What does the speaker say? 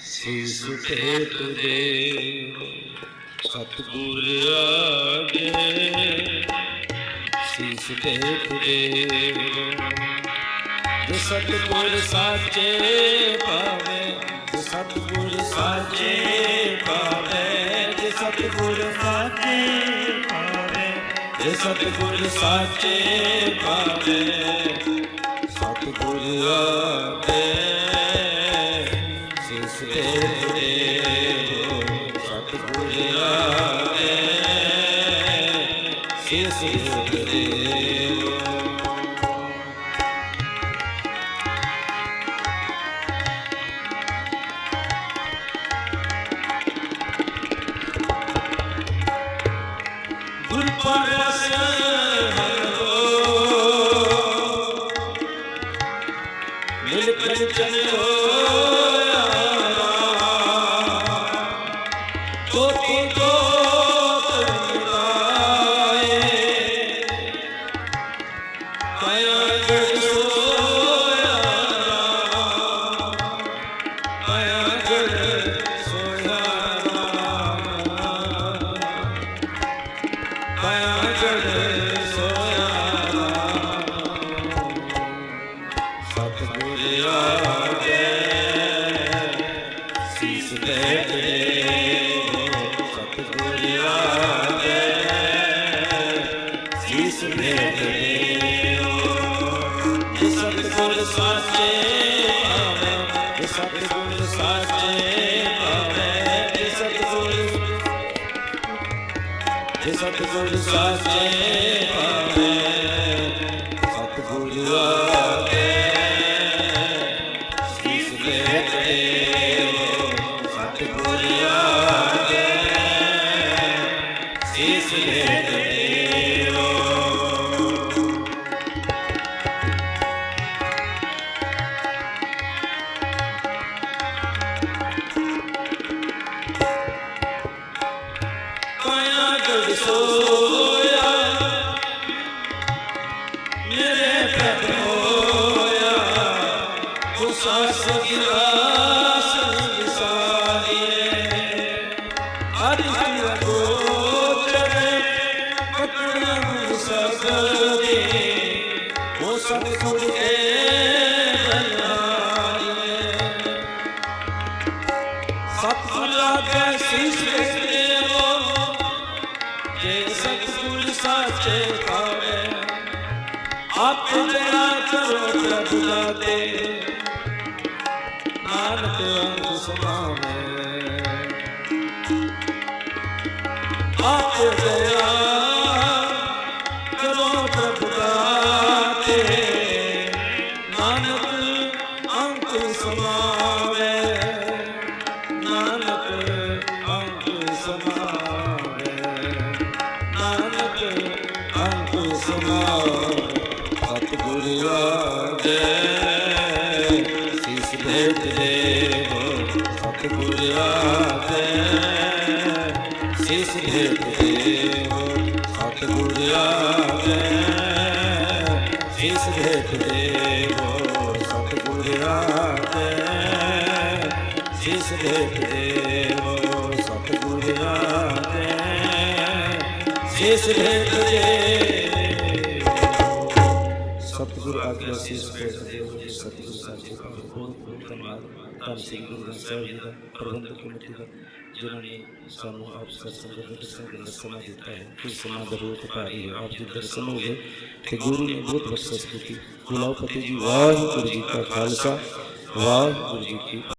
ਸੀਸ ਭੇਟ ਦੇ ਸਤਿਗੁਰ ਆਗੇ ਸੀਸ ਭੇਟ ਦੇ ਜੇ ਸਤਿਗੁਰ ਸਾਚੇ ਪਾਵੇ ਜੇ ਸਤਿਗੁਰ ਸਾਚੇ ਪਾਵੇ, ਜੇ ਸਤਿਗੁਰ ਸਾਚੇ ਪਾਵੇ, ਜੇ ਸਤਿਗੁਰ ਸਾਚੇ ਪਾਵੇ ਸਤਿਗੁਰ ਆਗੇ ਸਿਸ ਦੇ ਸਤਿਗੁਰ ਆਗੇ ਸਿਸ ਦੇ Bye. Bye. ਸਾਚੇ ਪਾਵੇ ਸਤਿਗੁਰ ਸਾਚੇ ਪਾਵੇ ਸਤਿਗੁਰ ਜੇ ਸਤਿਗੁਰ ਸਾਚੇ ਪਾਵੇ ਸਤਿਗੁਰ ਆਗੇ ਸੀਸ ਦੇ ਸਤਿਗੁਰ ਆਗੇ ਸੀਸ ਦੇ ਸੋਇਆ। ਮੇਰੇ ਪ੍ਰਭ ਹੋਇਆ। ਉਹ ਸਾਸ ਗਿਰਾਸ ਵਿਸਾਰੀਏ। ਹਰ ਪਕੜਨ ਨੂੰ ਸਕਦੇ ਉਹ ਸਤਿਗੁਰ ਕੇ ਬਨਾਰੀਏ। ਸਤਿਗੁਰ ਸੀਸ ਰੱਖਦੇ ਹੋ। ਜੇ ਸਤਿਗੁਰ ਸਾਚੇ ਪਾਵੇ ਆਪ ਜਣਾ ਕਰੋ ਪ੍ਰਭੂ ਦਾਤੇ ਨਾਨਕ ਅੰਗ ਸਮਾਵੇ ਆਪ ਜਣਾ ਦੇਵ, ਸਤਿਗੁਰ ਆਗੇ ਸੀਸ ਭੇਟ ਦੇਵ, ਸਤਿਗੁਰ ਆਗੇ ਸੀਸ ਭੇਟ ਦੇਵ, ਸਤਿਗੁਰ ਆਗੇ ਸੀਸ ਭੇਟ ਦੇਵ। ਸਤਿਗੁਰ ਆਗਿਆ ਸੀਸ ਭੇਟ ਦਿਓ ਜੀ ਸਤਿਗੁਰ ਸਾਚੇ ਪਾਤਸ਼ਾਹ ਬਹੁਤ ਬਹੁਤ ਧੰਨਵਾਦ। ਧੰਨ ਸ੍ਰੀ ਗੁਰੂ ਗ੍ਰੰਥ ਸਾਹਿਬ ਜੀ ਦਾ ਪ੍ਰਬੰਧਕ ਕਮੇਟੀ ਦਾ, ਜਿਨ੍ਹਾਂ ਨੇ ਸਾਨੂੰ ਆਪ ਸਰ ਸੰਗਤ ਸਮਾਂ ਦਿੱਤਾ ਹੈ ਕਿ ਸਮਾਂ ਦਾ ਬਹੁਤ ਭਾਰੀ ਹੈ। ਆਪ ਜੀ ਦਰਸ਼ਨ ਹੋ ਗਏ ਤੇ ਗੁਰੂ ਨੇ ਬਹੁਤ ਬਖਸ਼ਿਸ਼ ਕੀਤੀ। ਗੁਲਾਉ ਫਤਿਹ ਜੀ, ਵਾਹਿਗੁਰੂ ਜੀ ਕਾ ਖਾਲਸਾ, ਵਾਹਿਗੁਰੂ ਜੀ ਕੀ